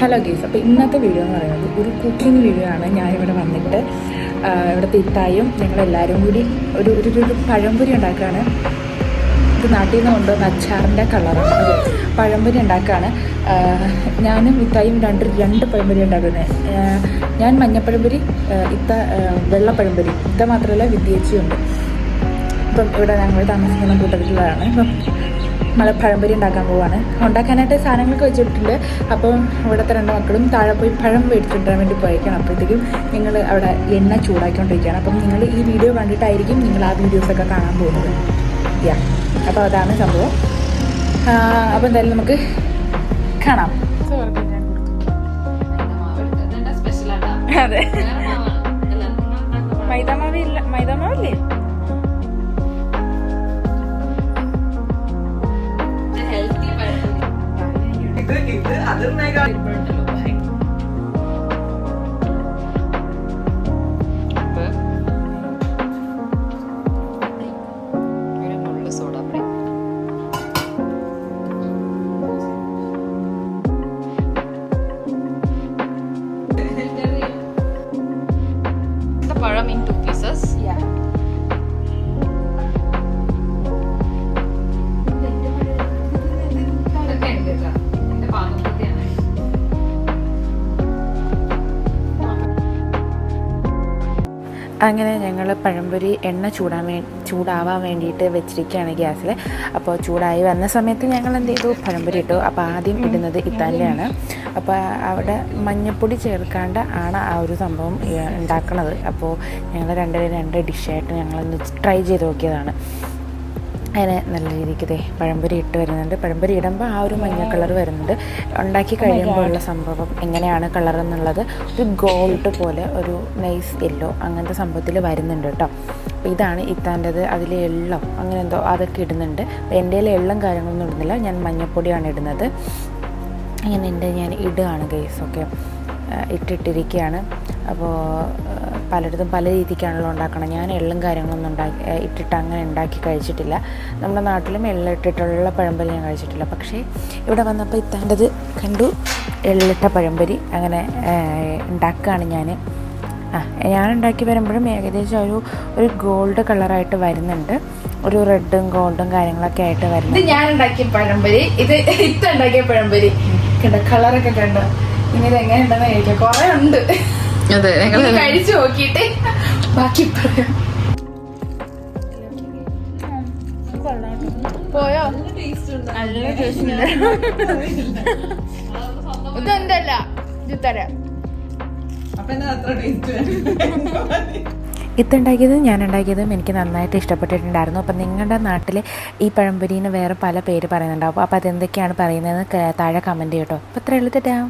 Hello ഗീസ് അപ്പോൾ ഇന്നത്തെ video എന്ന് പറയുന്നത് ഒരു കുക്കിംഗ് വീഡിയോ ആണ് ഞാൻ ഇവിടെ വന്നിട്ട് ഇവിടെ ഇത്തായും ഞങ്ങളെല്ലാവരും കൂടി ഒരു ഒരു ഒരു പഴംപൊരി ഉണ്ടാക്കുകയാണ്. ഇത് നാട്ടിൽ നിന്ന് കൊണ്ടുവന്ന അച്ചാറിന്റെ കളറാണ് പഴംപൊരി ഉണ്ടാക്കുകയാണ്. ഞാനും ഇത്തായും രണ്ട് രണ്ട് പഴംപൊരി ഉണ്ടാക്കുന്നത്. ഞാൻ മഞ്ഞപ്പഴംപൊരി ഇത്ത വെള്ളപ്പഴംപൊരി ഇത്ത മാത്രമല്ല വിദ്യേച്ചിയുണ്ട് ഇപ്പം ഇവിടെ ഞങ്ങൾ താമസിക്കുന്ന കൂട്ടത്തിലുള്ളതാണ്. മല പഴംപൊരി ഉണ്ടാക്കാൻ പോവാണ്. ഉണ്ടാക്കാനായിട്ട് സാധനങ്ങളൊക്കെ വെച്ചിട്ടുണ്ട്. അപ്പം ഇവിടുത്തെ രണ്ട് മക്കളും താഴെ പോയി പഴം മേടിച്ചിട്ടാൻ വേണ്ടി പോയേക്കാണ്. അപ്പോഴത്തേക്കും നിങ്ങൾ അവിടെ എണ്ണ ചൂടാക്കിക്കൊണ്ടിരിക്കുകയാണ്. അപ്പം നിങ്ങൾ ഈ വീഡിയോ കണ്ടിട്ടായിരിക്കും നിങ്ങൾ ആ വീഡിയോസൊക്കെ കാണാൻ പോകുന്നത്. യാ. അപ്പോൾ അതാണ് സംഭവം. അപ്പോൾ എന്തായാലും നമുക്ക് കാണാം. അതെ. ഇത് അതിർന്നേക്കാൾ പഴം അങ്ങനെ ഞങ്ങൾ പഴംപൊരി എണ്ണ ചൂടാൻ വേ ചൂടാവാൻ വേണ്ടിയിട്ട് വെച്ചിരിക്കുകയാണ് ഗ്യാസിൽ അപ്പോൾ ചൂടായി വന്ന സമയത്ത് ഞങ്ങൾ എന്ത് ചെയ്തു പഴംപൊരി ഇട്ടു. അപ്പോൾ ആദ്യം ഇടുന്നത് ഇത്താലിയാണ്. അപ്പോൾ അവിടെ മഞ്ഞപ്പൊടി ചേർക്കാണ്ട് ആണ് ആ ഒരു സംഭവം ഉണ്ടാക്കുന്നത് അപ്പോൾ ഞങ്ങൾ രണ്ടുപേരും രണ്ട് ഡിഷായിട്ട് ഞങ്ങളൊന്ന് ട്രൈ ചെയ്ത് നോക്കിയതാണ്. അതിന് നല്ല രീതിക്ക് ഇതേ പഴംപൊരി ഇട്ട് വരുന്നുണ്ട്. പഴംപൊരി ഇടുമ്പോൾ ആ ഒരു മഞ്ഞ കളർ വരുന്നുണ്ട്. ഉണ്ടാക്കി കഴിയുമ്പോൾ ഉള്ള സംഭവം എങ്ങനെയാണ് കളർ എന്നുള്ളത്? ഒരു ഗോൾഡ് പോലെ ഒരു നൈസ് യെല്ലോ അങ്ങനത്തെ സംഭവത്തിൽ വരുന്നുണ്ട് കേട്ടോ. അപ്പോൾ ഇതാണ് ഇത്താന്റെത്. അതിൽ എള്ളം അങ്ങനെ എന്തോ അതൊക്കെ ഇടുന്നുണ്ട്. എന്റെ കയ്യിൽ എള്ളം കാര്യങ്ങളൊന്നും ഇടുന്നില്ല. ഞാൻ മഞ്ഞപ്പൊടിയാണ് ഇടുന്നത്. അങ്ങനെ എന്റെ ഞാൻ ഇടുകയാണ് ഗൈസൊക്കെ ഇട്ടിട്ടിരിക്കുകയാണ് അപ്പോൾ പലയിടത്തും പല രീതിക്കാണല്ലോ ഉണ്ടാക്കണം ഞാൻ എള്ളും കാര്യങ്ങളൊന്നും ഉണ്ടാക്കി ഇട്ടിട്ട് അങ്ങനെ ഉണ്ടാക്കി കഴിച്ചിട്ടില്ല. നമ്മുടെ നാട്ടിലും എള്ളിട്ടിട്ടുള്ള പഴംപൊരി ഞാൻ കഴിച്ചിട്ടില്ല. പക്ഷേ ഇവിടെ വന്നപ്പോൾ ഇത്താന്റെത് കണ്ടു. എള്ളിട്ട പഴംപൊരി അങ്ങനെ ഉണ്ടാക്കുകയാണ് ഞാൻ ആ ഞാൻ ഉണ്ടാക്കി വരുമ്പോഴും ഏകദേശം ഒരു ഒരു ഗോൾഡ് കളറായിട്ട് വരുന്നുണ്ട്. ഒരു റെഡും ഗോൾഡും കാര്യങ്ങളൊക്കെ ആയിട്ട് ഇത് വരുന്നുണ്ട് ഞാൻ ഉണ്ടാക്കിയ പഴംപൊരി. ഇത് ഇത്ത ഉണ്ടാക്കിയ പഴംപൊരി. കണ്ട? കളറൊക്കെ കണ്ടോ? ഇത് എങ്ങനെ ഉണ്ടെന്ന് കഴിക്കാം കുറേ ഉണ്ട്. അതെ കഴിച്ചു നോക്കിയിട്ട് ബാക്കി പറയാം. പോയോ? നല്ല ടേസ്റ്റ് ഇതെന്തല്ല? ഇത് തരാം. ഇത്തുണ്ടാക്കിയത് ഞാൻ ഉണ്ടാക്കിയതും എനിക്ക് നന്നായിട്ട് ഇഷ്ടപ്പെട്ടിട്ടുണ്ടായിരുന്നു. അപ്പം നിങ്ങളുടെ നാട്ടിൽ ഈ പഴംപൊരിന് വേറെ പല പേര് പറയുന്നുണ്ടാവും. അപ്പോൾ അതെന്തൊക്കെയാണ് പറയുന്നതെന്ന് താഴെ കമന്റ് ചെയ്യട്ടോ. അപ്പോൾ അത്രയുള്ളൂ തെറ്റാം